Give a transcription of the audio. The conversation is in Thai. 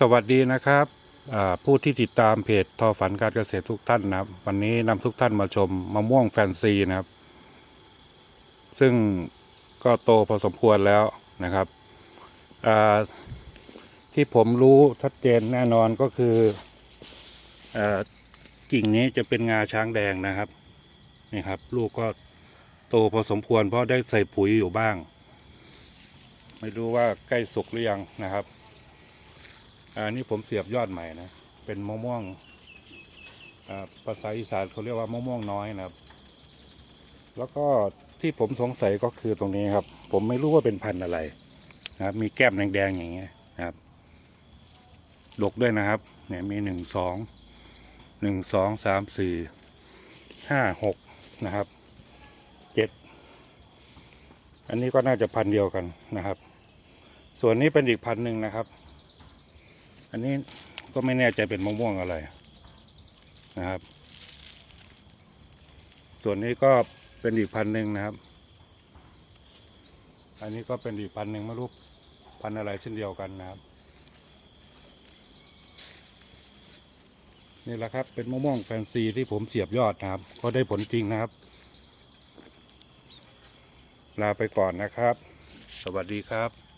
สวัสดีนะครับผู้ที่ติดตามเพจทอฝันการเกษตรทุกท่านนะครับ วันนี้นำทุกท่านมาชมมะม่วงแฟนซีนะครับ ซึ่งก็โตพอสมควรแล้วนะครับที่ผมรู้ชัดเจนแน่นอนก็คืออกิ่งนี้จะเป็นงาช้างแดงนะครับนี่ครับ ลูกก็โตพอสมควรเพราะได้ใส่ปุ๋ยอยู่บ้าง ไม่รู้ว่าใกล้สุกหรือยังนะครับ อันนี้ผมเสียบยอดใหม่นะ เป็นมะม่วงอ่าภาษาอีสานเขาเรียกว่ามะม่วงน้อยนะครับ แล้วก็ที่ผมสงสัยก็คือตรงนี้ครับ ผมไม่รู้ว่าเป็นพันธุ์อะไรนะครับ มีแก้มแดงๆอย่างเงี้ยนะครับดกด้วยนะครับ เนี่ยมีหนึ่งสองหนึ่งสองสามสี่ห้าหกนะครับเจ็ดอันนี้ก็น่าจะพันธุ์เดียวกันนะครับ ส่วนนี้เป็นอีกพันธุ์หนึ่งนะครับ อันนี้ก็ไม่แน่ใจเป็นมะม่วงอะไรนะครับ ส่วนนี้ก็เป็นอีกพันหนึ่งนะครับ อันนี้ก็เป็นอีกพันหนึ่งไม่รู้พันอะไรเช่นเดียวกันนะครับ นี่แหละครับเป็นมะม่วงแฟนซีที่ผมเสียบยอดนะครับ ก็ได้ผลจริงนะครับ ลาไปก่อนนะครับ สวัสดีครับ